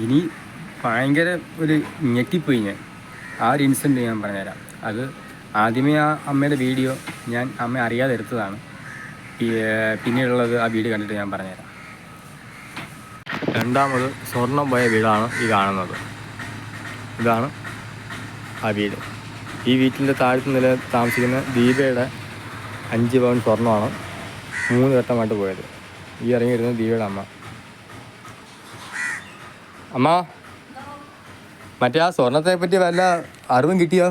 ഇനി ഭയങ്കര ഒരു ഞെട്ടിപ്പോയി ഞാൻ. ആ ഒരു ഇൻസിഡന്റ് ഞാൻ പറഞ്ഞുതരാം. അത് ആദ്യമേ ആ അമ്മയുടെ വീഡിയോ ഞാൻ അമ്മ അറിയാതെ എടുത്തതാണ്. പിന്നീടുള്ളത് ആ വീഡിയോ കണ്ടിട്ട് ഞാൻ പറഞ്ഞുതരാം. രണ്ടാമത് സ്വർണം പോയ വീടാണ് ഈ കാണുന്നത്. ഇതാണ് ആ വീട്. ഈ വീട്ടിന്റെ താഴ്ത്ത നില താമസിക്കുന്ന ദീപയുടെ അഞ്ച് പവൻ സ്വർണമാണ് മൂന്ന് ഘട്ടമായിട്ട് പോയത്. ഈ ഇറങ്ങി വരുന്നത് ദീപയുടെ അമ്മ. അമ്മ മറ്റേ ആ സ്വർണത്തെ പറ്റി വല്ല അറിവും കിട്ടിയോ.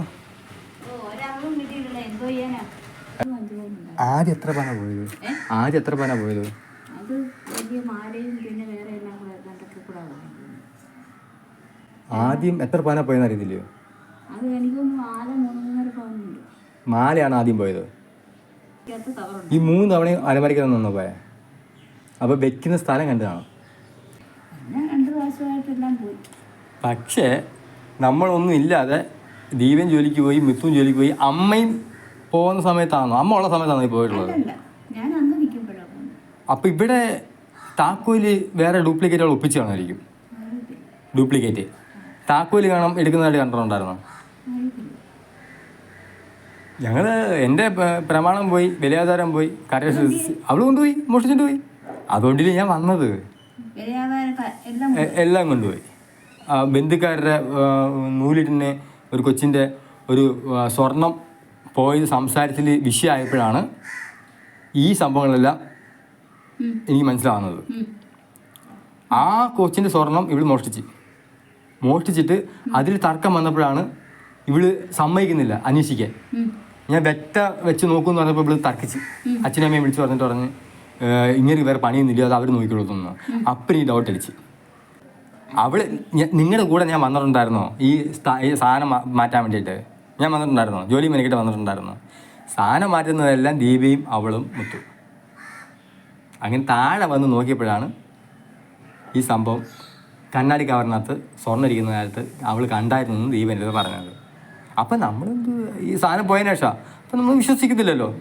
ആദ്യം എത്ര പന പോയത്? ആദ്യം എത്ര പണ പോയത്? ആദ്യം എത്ര പന പോയെന്ന് അറിയത്തില്ലയോ? മാലയാണ് ആദ്യം പോയത്. ഈ മൂന്ന് തവണയും അലമരിക്കുന്ന നിന്ന് പോയെ? അപ്പൊ വെക്കുന്ന സ്ഥലം കണ്ടതാണ്? പ്രാവശ്യമായിട്ടെല്ലാം പോയി. പക്ഷേ നമ്മളൊന്നും ഇല്ലാതെ ദീപൻ ജോലിക്ക് പോയി മിത്തും ജോലിക്ക് പോയി അമ്മയും പോകുന്ന സമയത്താണോ? അമ്മ ഉള്ള സമയത്താണോ ഈ പോയിട്ടുള്ളത്? ഞാൻ അന്ന് നിൽക്കുമ്പോഴാണ് അപ്പോൾ ഇവിടെ താക്കോൽ വേറെ ഡ്യൂപ്ലിക്കേറ്റുകൾ ഒപ്പിച്ച് കാണുമായിരിക്കും. ഡ്യൂപ്ലിക്കേറ്റ്. താക്കോൽ കാണാൻ എടുക്കുന്നതായിട്ട് കണ്ടിട്ടുണ്ടായിരുന്നോ? ഞങ്ങൾ ഞങ്ങൾ എന്റെ പ്രമാണം പോയി വിലയാധാരം പോയി കരകൾ അവൾ കൊണ്ടുപോയി മോഷ്ടിച്ചിട്ട് പോയി. അതുകൊണ്ടില്ല ഞാൻ വന്നത്. എല്ലാം കൊണ്ടുപോയി. ആ, ബന്ധുക്കാരുടെ നൂലിട്ടിനെ ഒരു കൊച്ചിന്റെ ഒരു സ്വർണം പോയി സംസാരത്തിൽ വിഷയമായപ്പോഴാണ് ഈ സംഭവങ്ങളെല്ലാം എനിക്ക് മനസ്സിലാവുന്നത്. ആ കൊച്ചിന്റെ സ്വർണം ഇവൾ മോഷ്ടിച്ച്. മോഷ്ടിച്ചിട്ട് അതിൽ തർക്കം വന്നപ്പോഴാണ് ഇവൾ സമ്മതിക്കുന്നില്ല അന്വേഷിക്കാൻ. ഞാൻ വെറ്റ വെച്ച് നോക്കുമെന്ന് പറഞ്ഞപ്പോൾ ഇവൾ തർക്കിച്ച്. അച്ഛനമ്മയെ വിളിച്ച് പറഞ്ഞിട്ട് പറഞ്ഞ് "ഏഹ്, ഇങ്ങനെ വേറെ പണിയൊന്നുമില്ല അത് അവർ നോക്കിക്കോളൂ തോന്നുന്നു. അപ്പം ഈ ഡൗട്ട് അടിച്ച്. അവൾ നിങ്ങളുടെ കൂടെ ഞാൻ വന്നിട്ടുണ്ടായിരുന്നോ? ഈ സാധനം മാറ്റാൻ വേണ്ടിയിട്ട്? ഞാൻ വന്നിട്ടുണ്ടായിരുന്നോ? ജോലി മെനക്കിട്ട് വന്നിട്ടുണ്ടായിരുന്നോ? സാധനം മാറ്റുന്നതെല്ലാം ദീപയും അവളും മുത്തു. അങ്ങനെ താഴെ വന്ന് നോക്കിയപ്പോഴാണ് ഈ സംഭവം കണ്ണാടി കവറിനകത്ത് സ്വർണം ഇരിക്കുന്ന കാലത്ത് അവൾ കണ്ടായിരുന്നു എന്ന് ദീപൻ പറഞ്ഞത്. അപ്പം നമ്മൾ ഈ സാധനം പോയതിനു ശേഷം അപ്പം നമ്മൾ വിശ്വസിക്കുന്നില്ലല്ലോ. ഈ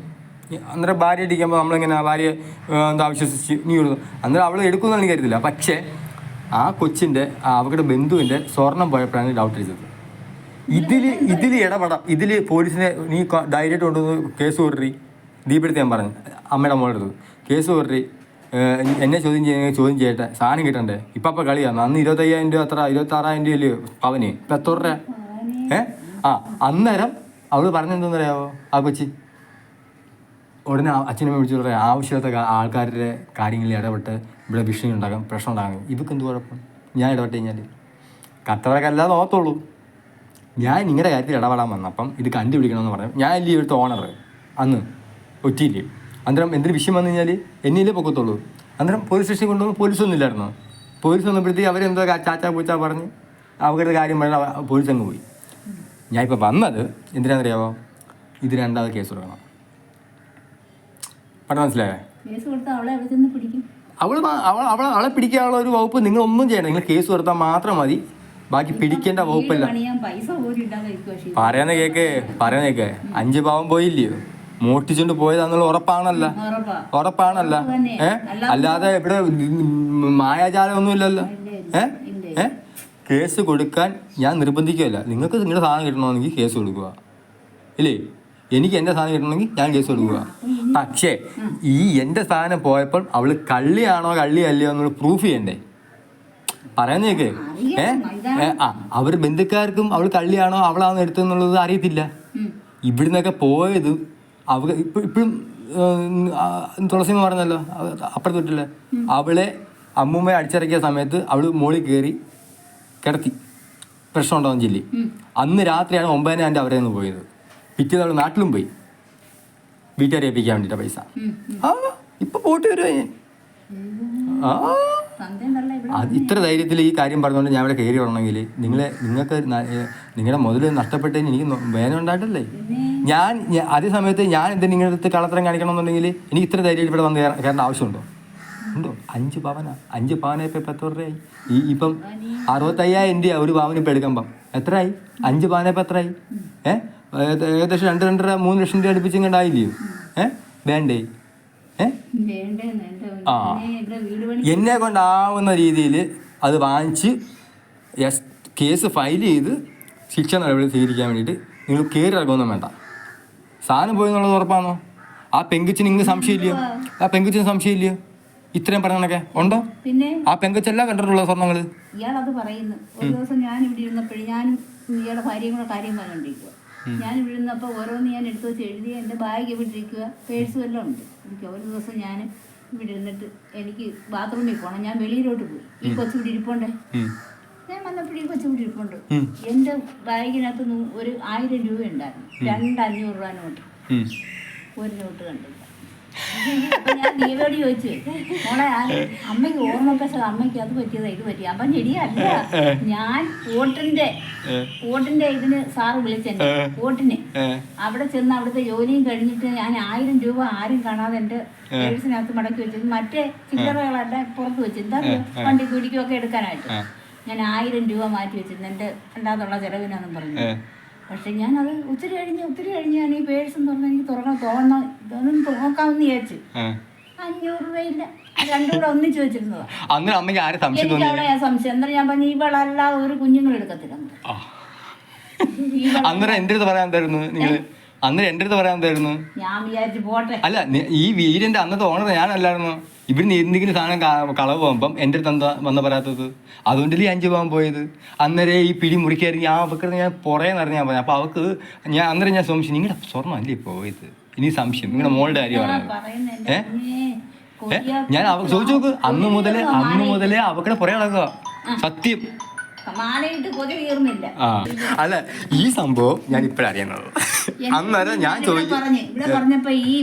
അന്നേരം ഭാര്യ അടിക്കുമ്പോൾ നമ്മളിങ്ങനെ ഭാര്യ എന്താ വിശ്വസിച്ച് നീ കൊടുത്തു അന്നേരം അവൾ എടുക്കുമെന്ന് എനിക്ക് കരുതില്ല. പക്ഷേ ആ കൊച്ചിന്റെ അവരുടെ ബന്ധുവിന്റെ സ്വർണം പോയപ്പോഴാണ് ഡൗട്ട് അടിച്ചത് ഇതിൽ ഇതിൽ ഇടപെടാം. ഇതിൽ പോലീസിനെ നീ ഡയറക്റ്റ് കൊണ്ടുവന്ന് കേസ് കൊടുറി ദീപെടുത്ത് ഞാൻ പറഞ്ഞു. അമ്മയുടെ മോളെടുത്ത് കേസ് കൊടുറി എന്നെ ചോദ്യം ചെയ്യുന്ന ചോദ്യം ചെയ്യട്ടെ. സാധനം കിട്ടണ്ടേ? ഇപ്പം അപ്പം കളിയാണ് അന്ന് ഇരുപത്തയ്യായിരം രൂപ അത്ര ഇരുപത്താറായിരം രൂപ അല്ലേ പവന്? ഇപ്പം എത്ര രൂപ? ഏ? ആ അന്നേരം അവൾ പറഞ്ഞെന്തെന്നറിയാവോ? ആ കൊച്ചി? ഉടനെ അച്ഛനമ്മ അച്ഛനെ വിളിച്ചു പറയാം ആവശ്യമില്ലാത്ത ആൾക്കാരുടെ കാര്യങ്ങളിൽ ഇടപെട്ട് ഇവിടെ വിഷയം ഉണ്ടാകും പ്രശ്നം ഉണ്ടാകാം. ഇവർക്ക് എന്ത് കുഴപ്പം? ഞാൻ ഇടപെട്ട് കഴിഞ്ഞാൽ കത്തവരൊക്കെ അല്ലാതെ ഓർത്തുള്ളൂ ഞാൻ നിങ്ങളുടെ കാര്യത്തിൽ ഇടപെടാൻ വന്നപ്പം ഇത് കണ്ടുപിടിക്കണമെന്ന് പറഞ്ഞു. ഞാൻ അല്ലേ ഇവിടുത്തെ ഓണർ അന്ന് ഒറ്റയില്ലേ? അന്നേരം എന്തൊരു വിഷയം വന്നു കഴിഞ്ഞാൽ എന്നിലേ പൊക്കത്തുള്ളൂ? അന്നേരം പോലീസ് സ്റ്റേഷനിൽ കൊണ്ടുപോകുമ്പോൾ പോലീസൊന്നും ഇല്ലായിരുന്നു? പോലീസ് വന്നപ്പോഴത്തേക്ക് അവരെന്തോ ചാച്ചാ പൂച്ചാ പറഞ്ഞ് അവരുടെ കാര്യം പറഞ്ഞാൽ പോലീസ് അങ്ങ് പോയി. ഞാൻ ഇപ്പോൾ വന്നത് എന്തിനാണെന്നറിയാമോ ഇത് രണ്ടാമത് കേസ് കൊടുക്കണം. പറഞ്ഞ മനസ്സിലായേ കേസ് കൊടുത്താൽ അവളെ എവിടെ ചെന്ന് പിടിക്കും. അവൾ അവൾ അവൾ അവളെ പിടിക്കാനുള്ള ഒരു വകുപ്പ് നിങ്ങൾ ഒന്നും ചെയ്യണം നിങ്ങൾ കേസ് കൊടുത്താൽ മാത്രം മതി. ബാക്കി പിടിക്കേണ്ട വകുപ്പില്ല. പറയുന്ന കേക്ക് പറയുന്ന കേക്ക്. അഞ്ച് പാവം പോയില്ലയോ? മോട്ടിച്ചുകൊണ്ട് പോയതാന്നുള്ള ഉറപ്പാണല്ല. ഉറപ്പാണല്ല. ഏ? അല്ലാതെ ഇവിടെ മായാജാലം ഒന്നുമില്ലല്ലോ ഏ? ഏ? കേസ് കൊടുക്കാൻ ഞാൻ നിർബന്ധിക്കുകയല്ല നിങ്ങൾക്ക് നിങ്ങളുടെ സാധനം കിട്ടണമെങ്കിൽ കേസ് കൊടുക്കുക. ഇല്ലേ? എനിക്ക് എന്റെ സാധനം കിട്ടണമെങ്കിൽ ഞാൻ കേസ് കൊടുക്കുക. പക്ഷേ ഈ എന്റെ സാധനം പോയപ്പോൾ അവൾ കള്ളിയാണോ കള്ളിയല്ലയോ എന്നുള്ള പ്രൂഫ് ചെയ്യണ്ടേ? പറയാൻ ഏ? ഏ, ആ അവർ ബന്ധുക്കാർക്കും അവൾ കള്ളിയാണോ അവളാണോ എടുത്തെന്നുള്ളത് അറിയത്തില്ല. ഇവിടുന്നൊക്കെ പോയത് അവ ഇപ്പം ഇപ്പോഴും തുളസി എന്ന് പറഞ്ഞല്ലോ അപ്പുറത്ത് വിട്ടില്ല അവളെ അമ്മൂമ്മയെ അടിച്ചിറക്കിയ സമയത്ത് അവൾ മോളിൽ കയറി കിടത്തി. പ്രശ്നം ഉണ്ടാവും ജില്ലി അന്ന് രാത്രിയാണ് ഒമ്പതിനാന്റെ അവരെ നിന്ന് പോയത്. പിറ്റേന്ന് അവൾ നാട്ടിലും പോയി. വീട്ടുകാരെ ഏൽപ്പിക്കാൻ വേണ്ടിയിട്ടാ പൈസ. ആ ഇപ്പൊ പോട്ട് വരുവാ ഞാൻ ആ. അത് ഇത്ര ധൈര്യത്തിൽ ഈ കാര്യം പറഞ്ഞുകൊണ്ട് ഞാൻ ഇവിടെ കയറി വരണമെങ്കിൽ നിങ്ങളെ നിങ്ങൾക്ക് നിങ്ങളുടെ മുതൽ നഷ്ടപ്പെട്ടതിന് എനിക്ക് വേദന ഉണ്ടായിട്ടല്ലേ? ഞാൻ അതേ സമയത്ത് ഞാൻ എന്ത് നിങ്ങളുടെ അടുത്ത് കള്ളത്തരം കാണിക്കണം എന്നുണ്ടെങ്കിൽ എനിക്ക് ഇത്ര ധൈര്യം ഇവിടെ വന്ന് കയറ- കയറേണ്ട ആവശ്യമുണ്ടോ? ഉണ്ടോ? അഞ്ച് പവന. അഞ്ച് പവന ഇപ്പം എത്ര രൂപയായി? ഈ ഇപ്പം അറുപത്തയ്യായിരം രൂപ ഒരു പവന് ഇപ്പം എടുക്കുമ്പം. എത്രയായി? അഞ്ച് പവന ഇപ്പം എത്രയായി? ഏ? ഏക- ഏകദേശം രണ്ട് രണ്ടര മൂന്ന് ലക്ഷം രൂപ അടുപ്പിച്ചും ഏഹ് ഏ? വേണ്ടേ? ഏ? വേണ്ടേന്ന് എന്റെ ആ. എന്നെ കൊണ്ടാവുന്ന രീതിയിൽ അത് വാങ്ങിച്ച് എസ് കേസ് ഫയൽ ചെയ്ത് ശിക്ഷ നടപടി സ്വീകരിക്കാൻ വേണ്ടിയിട്ട് നിങ്ങൾ കയറി ഇറങ്ങുമൊന്നും വേണ്ട. സാധനം പോയി എന്നുള്ളത് ഉറപ്പാണോ? ആ പെങ്കുച്ചിന് ഇങ്ങനെ സംശയമില്ലയോ? ആ പെങ്കുച്ചിന് സംശയമില്ലയോ? ഇത്രയും പറഞ്ഞൊക്കെ ഉണ്ടോ? പിന്നെ? ആ പെങ്കുച്ചല്ല കണ്ടിട്ടുള്ള സ്വർണങ്ങൾ അത് പറയുന്നു. ഒരു ദിവസം ഞാൻ ഇവിടെ ഇരുന്നപ്പോഴും ഞാൻ ഇയാളുടെ ഭാര്യയും കൂടെ കാര്യം പറഞ്ഞുകൊണ്ടിരിക്കുക ഞാൻ ഇവിടുന്ന് അപ്പോൾ ഓരോന്ന് ഞാൻ എടുത്തു വെച്ച് എഴുതി എന്റെ ബാഗ് ഇവിടെ ഇരിക്കുക പേഴ്സും എല്ലാം ഉണ്ട്. എനിക്ക് ഒരു ദിവസം ഞാൻ ഇവിടെ ഇരുന്നിട്ട് എനിക്ക് ബാത്റൂമിൽ പോകണം ഞാൻ വെളിയിലോട്ട് പോയി. ഈ കൊച്ചു ഇവിടെ ഇരിപ്പുണ്ടേ? ഞാൻ വന്നപ്പോഴും ഈ കൊച്ചു ഇവിടെ ഇരിപ്പുണ്ട്. എന്റെ ബാഗിനകത്ത് ഒരു ആയിരം രൂപ ഉണ്ടായിരുന്നു. രണ്ട് അഞ്ഞൂറ് രൂപ നോട്ട്. ഒരു നോട്ട് അപ്പൊ ഞാൻ ദീപയോട് ചോദിച്ചു മോളെ ആ അമ്മയ്ക്ക് ഓർമ്മ പക്ഷെ അമ്മയ്ക്ക് അത് പറ്റിയതാ ഇത് പറ്റി അപ്പൊ ശരിയല്ല ഞാൻ വോട്ടിന്റെ വോട്ടിന്റെ ഇതിന് സാറ് വിളിച്ചെന്നെ വോട്ടിന് അവിടെ ചെന്ന് അവിടുത്തെ ജോലിയും കഴിഞ്ഞിട്ട് ഞാൻ ആയിരം രൂപ ആരും കാണാതെ എന്റെ പേഴ്സിനകത്ത് മടക്കി വെച്ചത് മറ്റേ ചില്ലറകളെല്ലാം പുറത്ത് വെച്ചു എന്താ വണ്ടി കുടിക്കുമൊക്കെ എടുക്കാനായിട്ട്. ഞാൻ ആയിരം രൂപ മാറ്റി വെച്ചിരുന്നു. എന്റെ ഉണ്ടാകുള്ള ചെലവിനാന്നും പറഞ്ഞു. പക്ഷെ ഞാനത് അത് ഒത്തിരി കഴിഞ്ഞ് ഒത്തിരി കഴിഞ്ഞ് ഞാൻ ഈ പേഴ്സും തുറന്ന് എനിക്ക് തുറക്കാൻ തോന്നണം ഇതൊന്നും നോക്കാമെന്ന് വിചാരിച്ചു. അഞ്ഞൂറ് രൂപയില്ല. രണ്ടും കൂടെ ഒന്നിച്ച് വെച്ചിരുന്നതാ. അമ്മയ്ക്ക് ആരെ സംശയം എനിക്ക് അവിടെ സംശയം. എന്താ ഞാൻ പറഞ്ഞു ഇവളല്ല ഒരു കുഞ്ഞുങ്ങൾ എടുക്കത്തില്ല. അന്നേരം എന്റെ അടുത്ത് പറയാൻ തരുന്നു നിങ്ങൾ? അന്നേരം എന്റെ അടുത്ത് പറയാൻ തരുന്നു ഞാൻ വിചാരിച്ചു പോട്ടെ. അല്ല ഈ വീടിന്റെ അന്നത്തെ ഓണർ ഞാനല്ലായിരുന്നു. ഇവിടുന്ന് എന്തെങ്കിലും സാധനം കളവ് പോകുമ്പം എന്റെ അടുത്ത് എന്താ വന്ന പറയാത്തത്? അതുകൊണ്ടല്ലേ അഞ്ച് പോകാൻ പോയത്? അന്നേരം ഈ പിടി മുറിക്കായിരുന്നു. ഞാൻ അവർക്ക് ഞാൻ പുറേ നിറഞ്ഞ ഞാൻ പറഞ്ഞു അപ്പോൾ അവൾക്ക് ഞാൻ അന്നേരം ഞാൻ സംശയം നിങ്ങളുടെ സ്വർണം അല്ലേ പോയത്? ഇനി സംശയം. നിങ്ങളുടെ മോളുടെ കാര്യം പറഞ്ഞത് ഏഹ് ഞാൻ അവ ചോദിച്ചു നോക്ക്. അന്ന് മുതലേ അന്ന് മുതലേ അവക്കടെ പുറകെ നടക്കുക. സത്യം. അല്ല ഈ സംഭവം ഞാൻ ഇപ്പോഴറിയുന്നത് അന്നേരം ഞാൻ ചോദിച്ചു പറഞ്ഞ്. ഇവിടെ പറഞ്ഞപ്പോ ഈ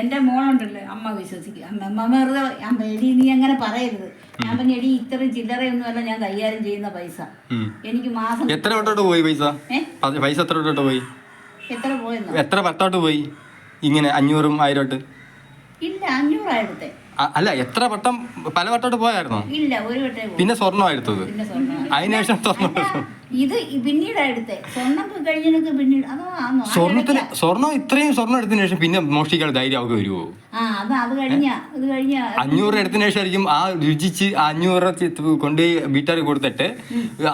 എന്റെ മോളുണ്ടല്ലോ അമ്മ വിശ്വസിക്കും. അമ്മ അമ്മ വെറുതെ അമ്മ എടി നീ അങ്ങനെ പറയരുത്. ഞാൻ പറഞ്ഞ എടി ഇത്രയും ചില്ലറയൊന്നുമല്ല ഞാൻ കൈകാര്യം ചെയ്യുന്ന പൈസ. എനിക്ക് മാസം എത്ര വട്ടോട്ട് പോയി പൈസ? പൈസ എത്ര വട്ടോട്ട് പോയി? എത്ര പോയെന്നോ? എത്ര വട്ടോട്ട് പോയി? ഇങ്ങനെ അഞ്ഞൂറും ആയിരോട്ട്? ഇല്ല അഞ്ഞൂറായിരത്തെ. അല്ല എത്ര വട്ടം പല വട്ടോട്ട് പോയായിരുന്നോ? ഇല്ല ഒരു വട്ടം പിന്നെ സ്വർണമായിരുന്നു അതിനുശേഷം സ്വർണം അല്ല, ഇത് പിന്നീട് എടുത്തേ. കഴിഞ്ഞൊക്കെ പിന്നീട് അതോ സ്വർണത്തിന് ഇത്രയും സ്വർണം എടുത്തതിന് ശേഷം പിന്നെ മോഷ്ടിക്കാൻ ധൈര്യം അവർക്ക് വരുമോ ആ അത് അത് കഴിഞ്ഞ അത് കഴിഞ്ഞ അഞ്ഞൂറ് എടുത്തതിന് ശേഷം ആയിരിക്കും ആ രുചിച്ച് ആ അഞ്ഞൂറ് കൊണ്ട് കൊണ്ടുപോയി വീട്ടുകാർ കൊടുത്തിട്ട്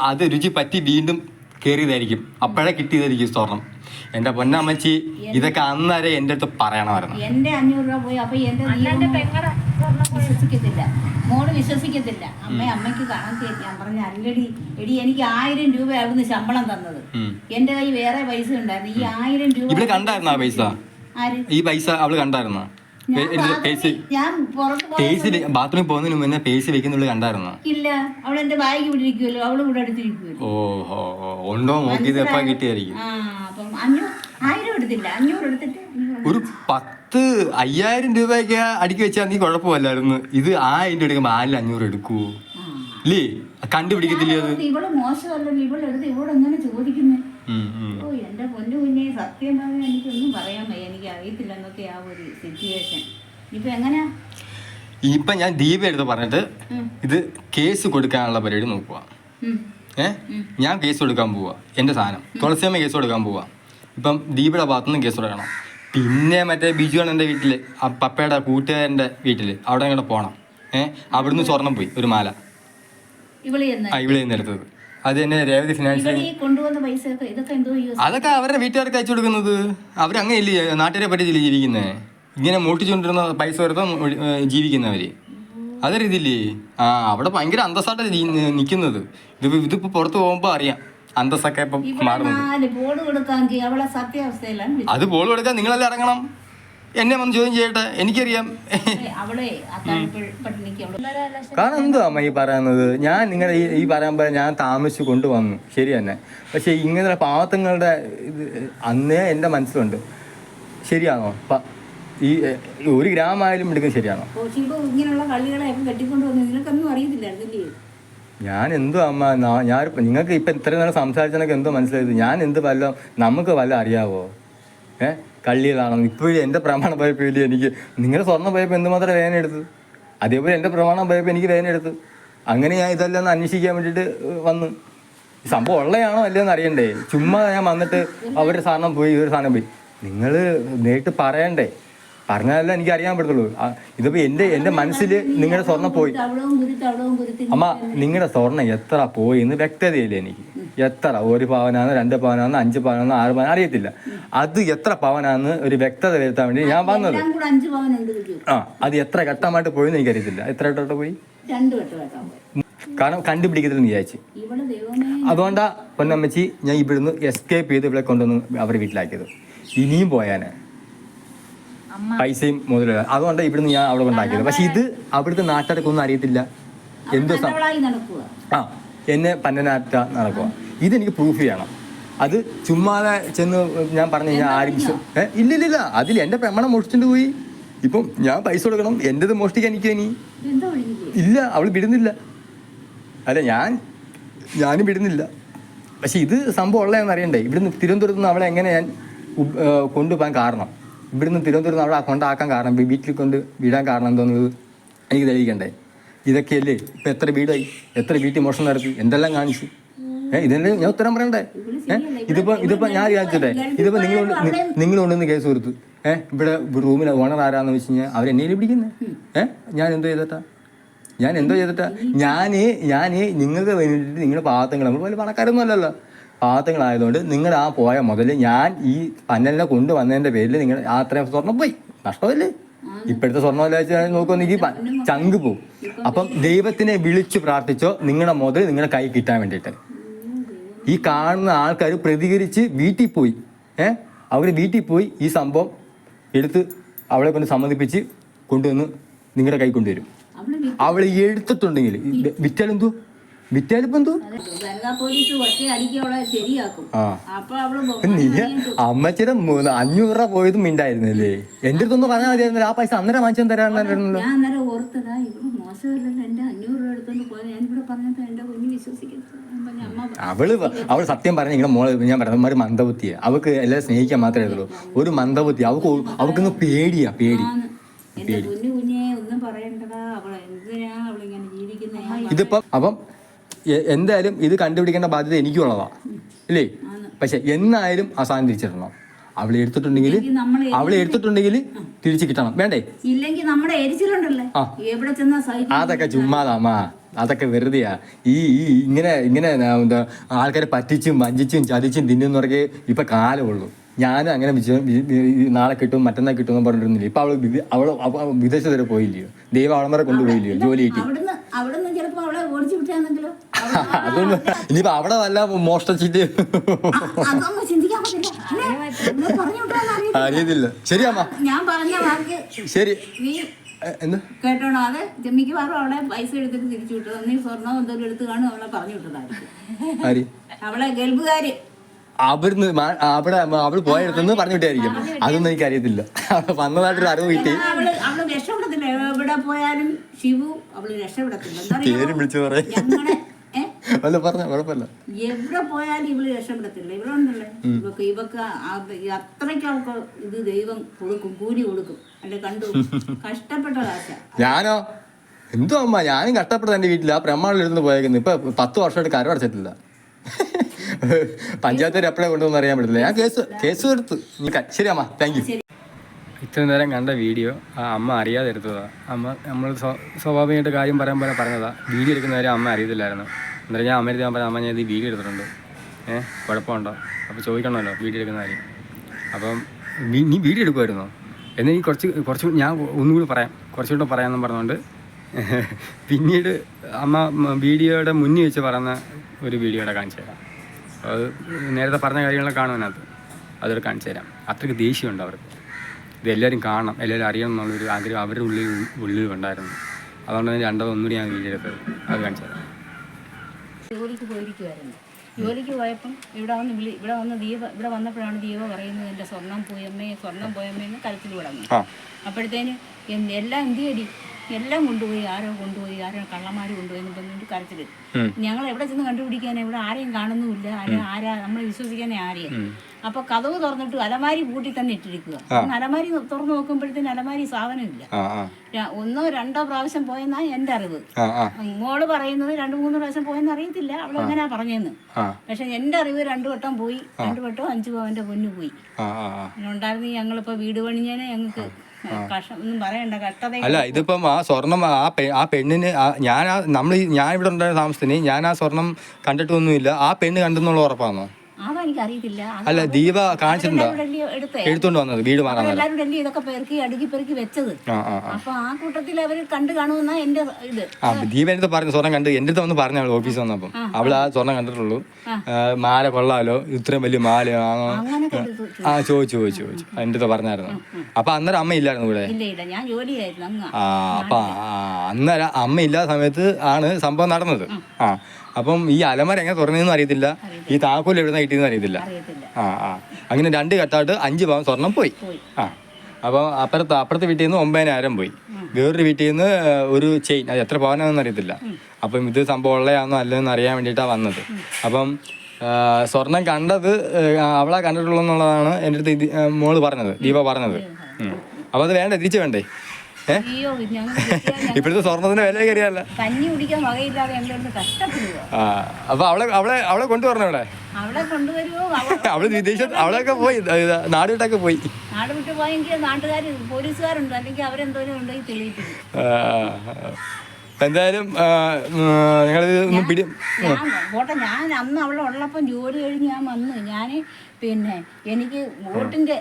അത് രുചി പറ്റി വീണ്ടും കയറിയതായിരിക്കും അപ്പോഴേ കിട്ടിയതായിരിക്കും സ്വർണം എന്റെ പൊന്നമ്മച്ചി ഇതൊക്കെ അന്നേരം എന്റെ അടുത്ത് പറയണമായിരുന്നു. എന്റെ അഞ്ഞൂറ് രൂപ പോയി. അപ്പൊ എന്റെ വിശ്വസിക്കത്തില്ല. അമ്മ അമ്മയ്ക്ക് കാണാൻ ഞാൻ പറഞ്ഞ അല്ലടി എടി എനിക്ക് ആയിരം രൂപ അവിടുന്ന് ശമ്പളം തന്നത്. എന്റെ കൈ വേറെ പൈസ ഉണ്ടായിരുന്നു. ഈ ആയിരം രൂപ ഇവിടെ കണ്ടായിരുന്നോ പൈസ? ഈ പൈസ അവൾ കണ്ടായിരുന്നു? ബാത്റൂമിൽ- പോകുന്നതിന് മുന്നേ പേസ് വെക്കുന്നുള്ള കണ്ടായിരുന്നു? ഇല്ല. അവൾ എന്റെ ബാഗ് ഇവിടെ ഇരിക്കുമല്ലോ അവൾ ഇവിടെ അടുത്തിരിക്കുമല്ലോ ഓഹോ ഉണ്ടോ നോക്കിയത് എപ്പോ കിട്ടിയായിരിക്കും? ആയിരം എടുത്തില്ല. അഞ്ഞൂറ് എടുത്തിട്ട് ഒരു പത്ത് അയ്യായിരം രൂപയൊക്കെ അടുക്കി വെച്ചാൽ നീ കുഴപ്പമല്ലായിരുന്നു. ഇത് ആയിരം രൂപ എടുക്കുമ്പോൾ ആരിൽ അഞ്ഞൂറ് എടുക്കൂ. ഇല്ലേ? കണ്ടുപിടിക്കത്തില്ലേ അത്? ഇവൾ മോശമല്ലല്ലോ. ഇവളെടുത്ത് ചോദിക്കുന്നേ. ഓ എന്റെ പൊന്നു കുഞ്ഞെ സത്യം പറഞ്ഞാൽ എനിക്കൊന്നും പറയാൻ വയ്യ. എനിക്ക് അറിയത്തില്ല എന്നൊക്കെ ആ ഒരു സിറ്റുവേഷൻ ഇപ്പൊ എങ്ങനെയാ ഇപ്പം ഞാൻ ദീപ എടുത്ത് പറഞ്ഞിട്ട് ഇത് കേസ് കൊടുക്കാനുള്ള പരിപാടി നോക്കുക ഏഹ് ഞാൻ കേസ് കൊടുക്കാൻ പോവാ. എന്റെ സാധനം. തുളസിയമ്മ കേസ് കൊടുക്കാൻ പോവാ. ഇപ്പം ദീപയുടെ ഭാഗത്തുനിന്ന് കേസ് കൊടുക്കണം. പിന്നെ മറ്റേ ബിജു എന്റെ വീട്ടിൽ ആ പപ്പയുടെ കൂട്ടുകാരന്റെ വീട്ടിൽ അവിടെ അങ്ങോട്ട് പോകണം ഏ? അവിടുന്ന് സ്വർണം പോയി ഒരു മാല. ആ ഇവിടെ നിന്ന് എടുത്തത്. അത് തന്നെ രേവതി ഫിനാൻഷ്യൽ അതൊക്കെ അവരുടെ വീട്ടുകാർക്ക് അയച്ചു കൊടുക്കുന്നത്. അവരങ്ങനെയല്ലേ നാട്ടുകാരെ പറ്റി ജീവിക്കുന്നത് ഇങ്ങനെ മൂട്ടിച്ചുകൊണ്ടിരുന്ന പൈസ വരുത്തം ജീവിക്കുന്നവര്. അതൊരു ഇതില്ലേ? ആ അവിടെ ഭയങ്കര അന്തസ്സായിട്ട് നിൽക്കുന്നത് ഇത് ഇതിപ്പോ പുറത്ത് പോകുമ്പോ അറിയാം. അന്തസ്സൊക്കെ ഇപ്പം നാല് ബോർഡ് കൊടുക്കാമെങ്കിൽ അവളെ സത്യാവസ്ഥയിലാണ്. അത് ബോൾ കൊടുക്കാൻ നിങ്ങളെല്ലാം ഇറങ്ങണം? എന്നെ വന്ന് ചോദ്യം ചെയ്യട്ടെ? എനിക്കറിയാം. കാരണം എന്തോ അമ്മ ഈ പറയുന്നത്? ഞാൻ നിങ്ങളെ ഈ ഈ പറയാൻ പോലെ ഞാൻ താമസിച്ച് കൊണ്ടുവന്നു. ശരി തന്നെ. പക്ഷെ ഇങ്ങനെ പാവത്തങ്ങളുടെ ഇത് അന്നേ എന്റെ മനസ്സിലുണ്ട്. ശരിയാണോ? ഈ ഒരു ഗ്രാമമായാലും എടുക്കുന്നത് ശരിയാണോ? ഇങ്ങനെയുള്ള കളികളെ കെട്ടിക്കൊണ്ടുവന്നു കെട്ടിക്കൊണ്ട് വന്നു നിനക്കൊന്നും അറിയത്തില്ലായിരുന്നില്ലേ? ഞാൻ എന്തോ അമ്മ ഞാൻ നിങ്ങൾക്ക് ഇപ്പം ഇത്ര നേരം സംസാരിച്ചതൊക്കെ എന്തോ മനസ്സിലായത്? ഞാൻ എന്ത് വല്ല നമുക്ക് വല്ല അറിയാവോ? ഏ? കള്ളിയിലാണോ ഇപ്പോഴും എന്റെ പ്രമാണം പോയപ്പോൾ ഇല്ല എനിക്ക്? നിങ്ങളുടെ സ്വർണം പോയപ്പോൾ എന്തുമാത്രം വേദന എടുത്തു? അതേപോലെ എന്റെ പ്രമാണം പോയപ്പോൾ എനിക്ക് വേദന എടുത്തു. അങ്ങനെ ഞാൻ ഇതെല്ലാം ഒന്ന് അന്വേഷിക്കാൻ വേണ്ടിയിട്ട് വന്നു. സംഭവം ഉള്ളയാണോ അല്ലയോ എന്ന് അറിയണ്ടേ? ചുമ്മാ ഞാൻ വന്നിട്ട് അവരുടെ സാധനം പോയി ഇവരുടെ സാധനം പോയി. നിങ്ങൾ നേരിട്ട് പറയണ്ടേ? പറഞ്ഞതല്ല എനിക്ക് അറിയാൻ പറ്റത്തുള്ളൂ. ഇതിപ്പോ എന്റെ എന്റെ മനസ്സിൽ നിങ്ങളുടെ സ്വർണം പോയി. അമ്മ നിങ്ങളുടെ സ്വർണം എത്ര പോയി എന്ന് വ്യക്തതയില്ല എനിക്ക്. എത്ര? ഒരു പവനാന്ന് രണ്ട് പവനാന്ന് അഞ്ച് പവനാന്ന് ആറ് പവൻ അറിയത്തില്ല. അത് എത്ര പവനാന്ന് ഒരു വ്യക്തത വരുത്താൻ വേണ്ടി ഞാൻ വന്നത് ആ അത് എത്ര ഘട്ടമായിട്ട് പോയെന്ന് എനിക്കറിയത്തില്ല. എത്ര ഘട്ടമായിട്ട് പോയി? കാരണം കണ്ടുപിടിക്കത്തില്ലെന്ന് വിചാരിച്ചു. അതുകൊണ്ടാ പൊന്നമ്മച്ചി ഞാൻ ഇവിടുന്ന് എസ്കേപ്പ് ചെയ്ത് ഇവിടെ കൊണ്ടുവന്ന് അവരുടെ വീട്ടിലാക്കിയത്. ഇനിയും പോയാനെ. പൈസയും മുതലും. അതുകൊണ്ട് ഇവിടുന്ന് ഞാൻ അവിടെ ഉണ്ടാക്കിയത് പക്ഷെ ഇത് അവിടുത്തെ നാട്ടുകാർക്കൊന്നും അറിയത്തില്ല. എന്തോ ആ എന്നെ പന്നനാറ്റ നടക്കുക ഇതെനിക്ക് പ്രൂഫ് ചെയ്യണം അത് ചുമ്മാതെ ചെന്ന് ഞാൻ പറഞ്ഞു ഞാൻ ആരും ഇല്ല ഇല്ല ഇല്ലില്ല അതിൽ എന്റെ പെമ്മണം മോഷ്ടിച്ചിട്ട് പോയി. ഇപ്പം ഞാൻ പൈസ കൊടുക്കണം. എന്റെത് മോഷ്ടിക്കാൻ എനിക്ക് ഇനി. ഇല്ല അവൾ വിടുന്നില്ല. അല്ല ഞാൻ ഞാനും വിടുന്നില്ല. പക്ഷെ ഇത് സംഭവം ഉള്ളതെന്ന് അറിയണ്ടേ? ഇവിടുന്ന് തിരുവനന്തപുരത്ത് നിന്ന് അവളെ എങ്ങനെ ഞാൻ കൊണ്ടുപോകാൻ കാരണം? ഇവിടുന്ന് തിരുവനന്തപുരം അവിടെ അക്കൗണ്ട് കൊണ്ടാക്കാൻ കാരണം വീട്ടിൽ കൊണ്ട് വിടാൻ കാരണം എന്തോന്നത് എനിക്ക് തെളിയിക്കണ്ടേ? ഇതൊക്കെയല്ലേ? ഇപ്പം എത്ര വീടായി? എത്ര വീട്ടിൽ മോഷണം നടത്തി? എന്തെല്ലാം കാണിച്ചു? ഏഹ് ഇതിന് ഞാൻ ഉത്തരം പറയണ്ടേ? ഏഹ് ഇതിപ്പോ ഇതിപ്പോ ഞാൻ വിചാരിച്ചിട്ടെ ഇതിപ്പോ നിങ്ങൾ നിങ്ങൾ കൊണ്ടുവന്ന് കേസ് കൊടുത്തു. ഏഹ് ഇവിടെ റൂമിലെ ഓണർ ആരാന്ന് വെച്ച് കഴിഞ്ഞാൽ എന്നെ പിടിക്കുന്നത് ഏഹ് ഞാൻ എന്തോ ചെയ്തിട്ടാ? ഞാൻ എന്തോ ചെയ്തിട്ടാ? ഞാൻ ഞാൻ നിങ്ങൾക്ക് വേണ്ടിയിട്ട് നിങ്ങളുടെ പാവത്തങ്ങൾ നമ്മൾ പോലെ പണക്കാരൊന്നും അല്ലല്ലോ. പാവത്തങ്ങളായതുകൊണ്ട് നിങ്ങൾ ആ പോയ മുതൽ ഞാൻ ഈ പന്നലിനെ കൊണ്ടുവന്നതിന്റെ പേരിൽ നിങ്ങൾ ആ അത്രയും സ്വർണം പോയി. നഷ്ടമല്ലേ? ഇപ്പോഴത്തെ സ്വർണം വെച്ചാൽ നോക്കുവാണെങ്കിൽ ചങ്ക് പോവും. അപ്പം ദൈവത്തിനെ വിളിച്ചു പ്രാർത്ഥിച്ചോ നിങ്ങളുടെ മുതൽ നിങ്ങളുടെ കൈ കിട്ടാൻ വേണ്ടിയിട്ട്. ഈ കാണുന്ന ആൾക്കാർ പ്രതികരിച്ച് വീട്ടിൽ പോയി. ഏഹ് അവർ വീട്ടിൽ പോയി ഈ സംഭവം എടുത്ത് അവളെ കൊണ്ട് സമ്മതിപ്പിച്ച് കൊണ്ടുവന്ന് നിങ്ങളുടെ കൈ കൊണ്ടുവരും. അവൾ എടുത്തിട്ടുണ്ടെങ്കിൽ വിറ്റാലെന്തോ നീ അഞ്ഞൂറ് രൂപ പോയതും മിണ്ടായിരുന്നല്ലേ? എന്റെ അടുത്തൊന്നും പറഞ്ഞാൽ മതിയായിരുന്നല്ലോ ആ പൈസ അന്നേരം വാങ്ങിച്ചു പറ- അവൾ അവൾ അവൾ സത്യം പറഞ്ഞ ഇങ്ങനെ മോൾ ഞാൻ പറഞ്ഞ ഒരു മന്ദബുദ്ധിയെ. അവക്ക് എല്ലാം സ്നേഹിക്കാൻ മാത്രമേ ഉള്ളൂ. ഒരു മന്ദബുദ്ധി അവക്ക് അവക്ക് അവൾക്കൊന്ന് പേടിയാ പേടി. ഇതിപ്പോ അപ്പം എന്തായാലും ഇത് കണ്ടുപിടിക്കേണ്ട ബാധ്യത എനിക്കുള്ളതാണ് ഇല്ലേ? പക്ഷെ എന്നായാലും ആ സാധനം തിരിച്ചിടണം. അവളെ എടുത്തിട്ടുണ്ടെങ്കിൽ അവളെ എടുത്തിട്ടുണ്ടെങ്കിൽ തിരിച്ചു കിട്ടണം. വേണ്ടേ? ഇല്ലെങ്കിൽ നമ്മുടെ. എവിടെ അതൊക്കെ ചുമ്മാതാമാ അതൊക്കെ വെറുതെയാ. ഈ ഈ ഇങ്ങനെ ഇങ്ങനെ എന്താ ആൾക്കാരെ പറ്റിച്ചും വഞ്ചിച്ചും ചതിച്ചും തിന്നും പറഞ്ഞ് ഇപ്പൊ കാലമുള്ളൂ ഞാനും അങ്ങനെ നാളെ കിട്ടും മറ്റന്നാൾ കിട്ടും എന്ന് പറഞ്ഞിരുന്നില്ല ഇപ്പൊ അവൾ അവൾ അവ- വിദേശ വരെ പോയില്ലയോ? ദൈവം അവളം വരെ കൊണ്ടുപോയില്ലയോ? ജോലി കിട്ടി. ഇനിയിപ്പോ അവിടെ വല്ല മോഷ്ടിച്ചിട്ട്. അറിയത്തില്ല. ശരി അമ്മ. ഞാൻ പറഞ്ഞ വാക്ക് ശരി. കേട്ടോണോ അത് മിക്കവാറും അവളെ പൈസ എടുത്തിട്ട് തിരിച്ചു വിട്ടത്. നീ സ്വർണം എന്തെങ്കിലും എടുത്ത് കാണും അവളെ പറഞ്ഞു വിട്ടതായിരിക്കും. അവളെ ഗൾഫുകാര്. അവിടുന്ന് അവിടെ അവൾ പോയടുത്തുനിന്ന് പറഞ്ഞു വിട്ടായിരിക്കും. അതൊന്നും എനിക്ക് അറിയത്തില്ല. വന്നതായിട്ടൊരു അറിവ് കിട്ടി? പേര് വിളിച്ചു പറയാം. അല്ല പറഞ്ഞ കുഴപ്പമില്ല. എവിടെ പോയാലും ഇവൾ രക്ഷപ്പെടത്തില്ല. ഇവളുണ്ടല്ലേ ഇവക്ക് ഇവക്ക് അത്രയ്ക്ക് അവൾക്ക് ഇത് ദൈവം കൊടുക്കും കൂലി കൊടുക്കും. അല്ലെ കണ്ടു? കഷ്ടപ്പെട്ട കാശ. ഞാനോ? എന്തോ അമ്മ ഞാനും കഷ്ടപ്പെട്ട എന്റെ വീട്ടിൽ ആ പ്രമാണിൽ ഇരുന്ന് പോയേക്കുന്നു. ഇപ്പൊ പത്ത് വർഷമായിട്ട് കരമടച്ചിട്ടില്ല പഞ്ചായത്തുകാർ എപ്പോഴേ കൊണ്ടുവന്ന് അറിയാൻ പറ്റില്ല ഞാൻ കേസ് കേസ് എടുത്ത്. ശരി അമ്മ. താങ്ക് യു ഇത്രയും നേരം കണ്ട വീഡിയോ ആ അമ്മ അറിയാതെ എടുത്തതാ. അമ്മ നമ്മൾ സ്വ- സ്വാഭാവികമായിട്ട് കാര്യം പറയാൻ പോലെ പറഞ്ഞതാ. വീഡിയോ എടുക്കുന്ന നേരം അമ്മ അറിയത്തില്ലായിരുന്നു. എന്നിട്ട് ഞാൻ അമ്മ ഞാൻ അമ്മ ഞാൻ ഇത് വീഡിയോ എടുത്തിട്ടുണ്ട്. ഏഹ് കുഴപ്പമുണ്ടോ? അപ്പോൾ ചോദിക്കണമല്ലോ വീഡിയോ എടുക്കുന്ന കാര്യം. അപ്പം നീ നീ വീഡിയോ എടുക്കുമായിരുന്നോ എന്നാൽ ഈ കുറച്ച് കുറച്ച് ഞാൻ ഒന്നുകൂടി പറയാം. കുറച്ചുകൂടെ പറയാമെന്ന് പറഞ്ഞുകൊണ്ട് പിന്നീട് അമ്മ വീഡിയോയുടെ മുന്നിൽ വെച്ച് പറയുന്ന ഒരു വീഡിയോയുടെ കാണിച്ചു തരാം. അത് നേരത്തെ പറഞ്ഞ കാര്യങ്ങളൊക്കെ കാണും അതിനകത്ത്. അതൊരു കാണിച്ചു തരാം. അത്രയ്ക്ക് ദേഷ്യമുണ്ട് അവർക്ക്. ഇതെല്ലാവരും കാണണം. എല്ലാവരും അറിയണം എന്നുള്ളൊരു ആഗ്രഹം അവരുടെ ഉള്ളിൽ ഉള്ളിൽ ഉണ്ടായിരുന്നു അതുകൊണ്ട് തന്നെ രണ്ടോ ഒന്നുകൂടി ഞാൻ വീഡിയോ എടുത്തത്. അത് കാണിച്ചു തരാം. ജോലിക്ക് പോയിരിക്കുമായിരുന്നു ജോലിക്ക് പോയപ്പം ഇവിടെ വന്ന് വിളി ഇവിടെ വന്ന് ദീപ ഇവിടെ വന്നപ്പോഴാണ് ദീപ പറയുന്നത് എന്റെ സ്വർണം പോയമ്മേ സ്വർണം പോയമ്മയെന്ന് കരച്ചിൽ വിടങ്ങി അപ്പോഴത്തേന് എല്ലാം എന്ത് ചെയ്യടി? എല്ലാം കൊണ്ടുപോയി ആരോ കൊണ്ടുപോയി ആരോ കള്ളന്മാർ കൊണ്ടുപോയി എന്ന് പറഞ്ഞിട്ട് കരച്ചിൽ. ഞങ്ങൾ എവിടെ ചെന്ന് കണ്ടുപിടിക്കാൻ ഇവിടെ ആരെയും കാണുന്നുമില്ല. ആരെ ആരാ? നമ്മളെ വിശ്വസിക്കാനേ ആരെയും. അപ്പൊ കഥവ് തുറന്നിട്ട് അലമാരി പൂട്ടി തന്നെ ഇട്ടിരിക്കുക അലമാരി തുറന്നു നോക്കുമ്പോഴത്തേന് അലമാരി സാധനമില്ല. ഒന്നോ രണ്ടോ പ്രാവശ്യം പോയെന്നാ എന്റെ അറിവ്. മോൾ പറയുന്നത് രണ്ടു മൂന്ന് പ്രാവശ്യം പോയെന്ന് അറിയത്തില്ല. അവൾ എങ്ങനെയാ പറഞ്ഞെന്ന്. പക്ഷെ എന്റെ അറിവ് രണ്ടു വട്ടം പോയി. രണ്ടു വട്ടം അഞ്ചു പവന്റെ പൊന്നു പോയി. ഉണ്ടായിരുന്നെങ്കിൽ ഞങ്ങളിപ്പോ വീട് പണിഞ്ഞേനെ ഞങ്ങൾക്ക് അല്ല ഇതിപ്പം ആ സ്വർണം ആ പെ ആ പെണ്ണിന് ഞാൻ ആ നമ്മൾ ഞാൻ ഇവിടെ ഉണ്ടായ താമസത്തിന് ഞാൻ ആ സ്വർണം കണ്ടിട്ടൊന്നുമില്ല. ആ പെണ്ണ് കണ്ടെന്നുള്ള ഉറപ്പാണോ? അല്ല ദീപ കാണിച്ചിട്ടുണ്ടോ? എടുത്തേ. എടുത്തോണ്ട് വന്നത് വീട് മാറാൻ എല്ലാവരും ഇതൊക്കെ പെറുക്കി അടുക്കി പെറുക്കി വെച്ചത്. അപ്പൊ ആ കൂട്ടത്തിൽ അവർ കണ്ടു കാണുമെന്ന എന്റെ ഇത്. ആ ദീപ എന്റെ പറഞ്ഞു സ്വർണം കണ്ട് എന്റെ അടുത്ത് വന്ന് പറഞ്ഞു അവൾ ഓഫീസിൽ വന്നപ്പം. അവൾ ആ. സ്വർണം കണ്ടിട്ടുള്ളൂ. മാല കൊള്ളാലോ? ഇത്രയും വലിയ മാല ആ, ചോദിച്ചു. ചോദിച്ചു ചോദിച്ചു എന്റെ അടുത്ത് പറഞ്ഞായിരുന്നു. അപ്പൊ അന്നേരം അമ്മ ഇല്ലായിരുന്നു ഇവിടെ? ആ അപ്പൊ അന്നേരം അമ്മ ഇല്ലാത്ത സമയത്ത് ആണ് സംഭവം നടന്നത്. ആ. അപ്പം ഈ അലമര എങ്ങനെ തുറന്നതെന്ന് അറിയത്തില്ല. ഈ താക്കോൽ എവിടെ നിന്ന് കിട്ടിയെന്ന് അറിയത്തില്ല. ആ ആ. അങ്ങനെ രണ്ട് കെട്ടായിട്ട് അഞ്ച് പവൻ സ്വർണം പോയി. ആ. അപ്പം അപ്പുറത്ത് അപ്പുറത്തെ വീട്ടിൽ നിന്ന് ഒമ്പതിനായിരം പോയി. വേറൊരു വീട്ടിൽ നിന്ന് ഒരു ചെയിൻ. അത് എത്ര പവനാണെന്ന് അറിയത്തില്ല. അപ്പം ഇത് സംഭവം ഉള്ളതാണോ അല്ലെന്ന് അറിയാൻ വേണ്ടിയിട്ടാണ് വന്നത്. അപ്പം സ്വർണം കണ്ടത് അവളെ കണ്ടിട്ടുള്ളതെന്നുള്ളതാണ് കണ്ടിട്ടുള്ളൂ എന്നുള്ളതാണ് എന്റെ അടുത്ത് മോൾ പറഞ്ഞത് ദീപ പറഞ്ഞത്. അപ്പോൾ അപ്പം അത് വേണ്ടേ തിരിച്ചു വേണ്ടേ? ഇപ്പോഴത്തെ സ്വർണത്തിന്റെ വില കയറിയല്ല കഞ്ഞി കുടിക്കാൻ വകയില്ലാതെ എന്റെ അടുത്ത് കഷ്ടപ്പെടുക ആ അപ്പൊ അവളെ അവളെ അവളെ കൊണ്ടുവരണം ഇവിടെ. അവളെ കൊണ്ടുവരുമോ അവൾ വിദേശത്ത് അവളൊക്കെ പോയി ഇത് നാട് വിട്ടൊക്കെ പോയി. നാട് വിട്ട് പോയെങ്കിൽ നാട്ടുകാർ പോലീസുകാരുണ്ട്. അല്ലെങ്കിൽ അവരെന്തോലും ഉണ്ടെങ്കിൽ തെളിയിപ്പിക്കും ആ, അപ്പൊ എന്തായാലും ഒന്ന് പിടി ഓട്ടെ പോട്ടെ ഞാൻ അന്ന് അവളുള്ളപ്പം ജോലി കഴിഞ്ഞ് ഞാൻ വന്നു ഞാൻ പിന്നെ എനിക്ക് വോട്ടിന്റെ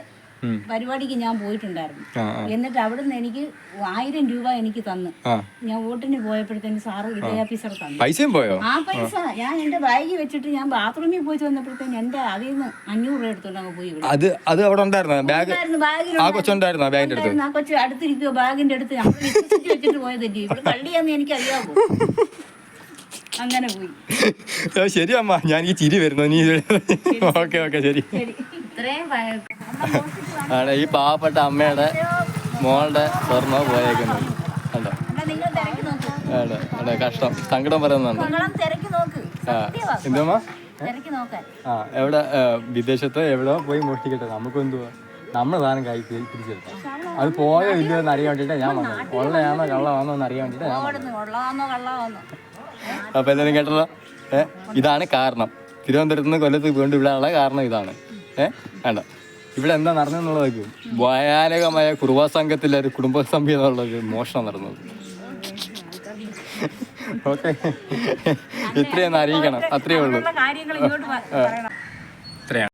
പരിപാടിക്ക് ഞാൻ പോയിട്ടുണ്ടായിരുന്നു. എന്നിട്ട് എന്നിട്ട് അവിടുന്ന് എനിക്ക് ആയിരം രൂപ എനിക്ക് തന്നു. ഞാൻ വോട്ടിന് പോയപ്പോഴത്തേന് സാറ് വിജയ ഓഫീസർ തന്നു. പോയോ? ആ പൈസ. ഞാൻ എന്റെ ബാഗി വെച്ചിട്ട് ഞാൻ ബാത്റൂമിൽ പോയി വന്നപ്പോഴത്തേന് എന്റെ അതിൽ നിന്ന് അഞ്ഞൂറ് രൂപ എടുത്തോണ്ട് അങ്ങ് പോയി അത് അത് അവിടെ ഉണ്ടായിരുന്നു? ബാഗ് ആ കൊച്ചുണ്ടായിരുന്നു ബാഗിന്റെ അടുത്ത്. ആ കൊച്ചു അടുത്തിരിക്കുക ബാഗിന്റെ അടുത്ത്. നമ്മൾ വെച്ചിട്ട് പോയതല്ലേ. ഇവിടെ കള്ളിയാന്ന് എനിക്ക് അറിയാമോ അങ്ങനെ പോയി. ശരി അമ്മ. ഞാൻ ഈ ചിരി വരുന്നു. നീ ഓക്കെ ഓക്കെ ശരി. ആണ് ഈ പാവപ്പെട്ട അമ്മയുടെ മോളുടെ സ്വർണ പോയേക്കുന്നത്. കണ്ടോ? ആണ് ആണ് കഷ്ടം. സങ്കടം പറയുന്നുണ്ട്. ആ ആ എവിടെ വിദേശത്തോ എവിടെ പോയി മോഷ്ടിക്കട്ടെ. നമുക്ക് എന്തുവാ? നമ്മുടെ സാധനം കൈ തിരിച്ചെടുക്കാം. അത് പോയോ ഇല്ലയോ എന്ന് അറിയാൻ വേണ്ടിയിട്ടാണ് ഞാൻ വന്നത്. ഉള്ളയാണോ കള്ളമാണോ എന്ന് അറിയാൻ ഞാൻ കള്ളാന്നോ അപ്പൊ എന്തായാലും കേട്ടല്ലോ? ഏഹ് ഇതാണ് കാരണം. തിരുവനന്തപുരത്ത് നിന്ന് കൊല്ലത്ത് വീണ്ടും വിടാനുള്ള കാരണം ഇതാണ്. വേണ്ട. ഇവിടെ എന്താ നടന്നെന്നുള്ളത് ഭയാനകമായ കുറുവാ സംഘത്തിലെ ഒരു കുടുംബ സംഘമെന്നുള്ളത് മോഷണം നടന്നത്. ഓക്കെ. ഇത്രയൊന്ന് അറിയിക്കണം. അത്രയേ ഉള്ളൂ.